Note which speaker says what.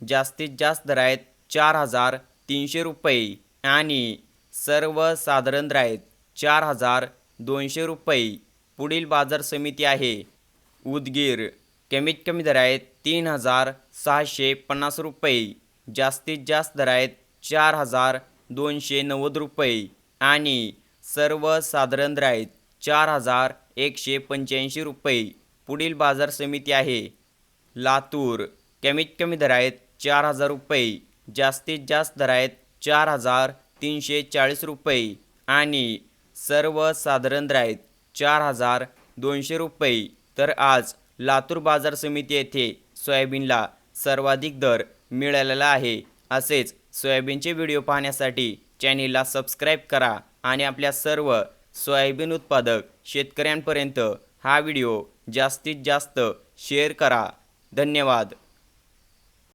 Speaker 1: जास्तीत जास्त दर आहेत चार हजार तीनशे रुपये आणि सर्वसाधारण दर आहेत चार हजार दोनशे रुपये पुढील बाजार समिती आहे. उदगीर कमीत कमी दर आहेत तीन हजार सहाशे पन्नास रुपये जास्तीत जास्त दर आहेत चार हजार दोनशे नव्वद रुपये आणि सर्वसाधारण दर आहेत चार हजार एकशे पंच्याऐंशी रुपये पुढील बाजार समिती आहे. लातूर कमीत कमी दर आहेत चार हजार रुपये. जास्तीत जास्त दर आहेत चार हजार तीनशे चाळीस रुपये. आणि सर्वसाधारण दर आहेत चार हजार दोनशे रुपये. तर आज लातूर बाजार समिती येथे सोयाबीनला सर्वाधिक दर मिळालेला आहे. असेच सोयाबीनचे व्हिडिओ पाहण्यासाठी चॅनेलला सबस्क्राईब करा आणि आपल्या सर्व सोयाबीन उत्पादक शेतकऱ्यांपर्यंत हा व्हिडिओ जास्तीत जास्त शेअर करा. धन्यवाद.